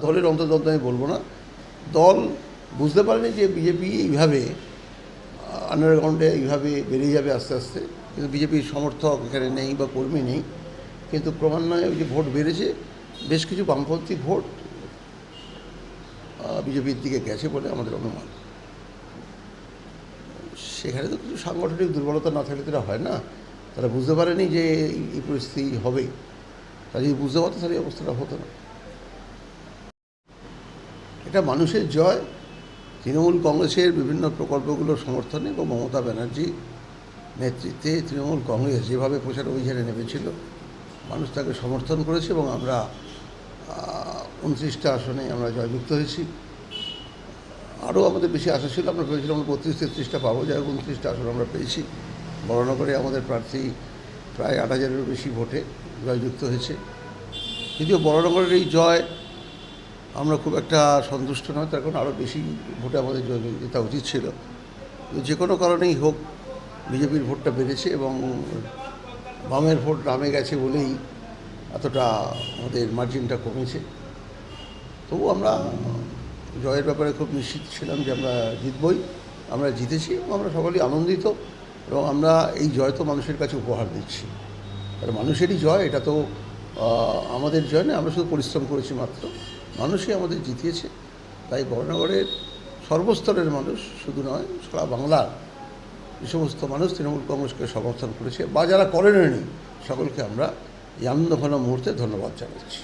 দলের অন্তর্দ্বন্দ্ব আমি বলব না। দল বুঝতে পারেনি যে বিজেপি এইভাবে আন্ডারগ্রাউন্ডে এইভাবে বেরিয়ে যাবে আস্তে আস্তে। কিন্তু বিজেপির সমর্থক এখানে নেই বা কর্মী নেই। কিন্তু ক্রমান্বয়ে ওই যে ভোট বেড়েছে, বেশ কিছু বামপন্থী ভোট বিজেপির দিকে গেছে বলে আমাদের অনুমান। সেখানে তো কিছু সাংগঠনিক দুর্বলতা না থাকলে তো এটা হয় না। তারা বুঝতে পারেনি যে এই- পরিস্থিতি হবে। তারা যদি বুঝতে পারতো তাহলে অবস্থাটা হতো না। এটা মানুষের জয়। তৃণমূল কংগ্রেসের বিভিন্ন প্রকল্পগুলোর সমর্থনে এবং মমতা ব্যানার্জি নেতৃত্বে তৃণমূল কংগ্রেস যেভাবে প্রচার অভিযানে নেমেছিল, মানুষ তাকে সমর্থন করেছে এবং আমরা উনত্রিশটা আসনে আমরা জয়যুক্ত হয়েছি। আরও আমাদের বেশি আশা ছিল, আমরা ভেবেছিলাম আমরা বত্রিশ, তেত্রিশটা পাবো। যাই হোক, উনত্রিশটা আসন আমরা পেয়েছি। বড়নগরে আমাদের প্রার্থী প্রায় আট হাজারেরও বেশি ভোটে জয়যুক্ত হয়েছে। যদিও বড়নগরের এই জয় আমরা খুব একটা সন্তুষ্ট নয় তার কারণ আরও বেশি ভোটে আমাদের জয় জেতা উচিত ছিল। যে কোনো কারণেই হোক, বিজেপির ভোটটা বেড়েছে এবং বামের ভোট নামে গেছে বলেই এতটা আমাদের মার্জিনটা কমেছে। তবু আমরা জয়ের ব্যাপারে খুব নিশ্চিত ছিলাম যে আমরা জিতবই, আমরা জিতেছি এবং আমরা সকলেই আনন্দিত এবং আমরা এই জয় তো মানুষের কাছে উপহার দিচ্ছি। আর মানুষেরই জয়, এটা তো আমাদের জয় না আমরা শুধু পরিশ্রম করেছি মাত্র। মানুষই আমাদের জিতিয়েছে। তাই বর্ণগড়ের সর্বস্তরের মানুষ শুধু নয়, সারা বাংলার যে সমস্ত মানুষ তৃণমূল কংগ্রেসকে সমর্থন করেছে বা যারা করেনি সকলকে আমরা এই আনন্দঘন মুহূর্তে ধন্যবাদ জানাচ্ছি।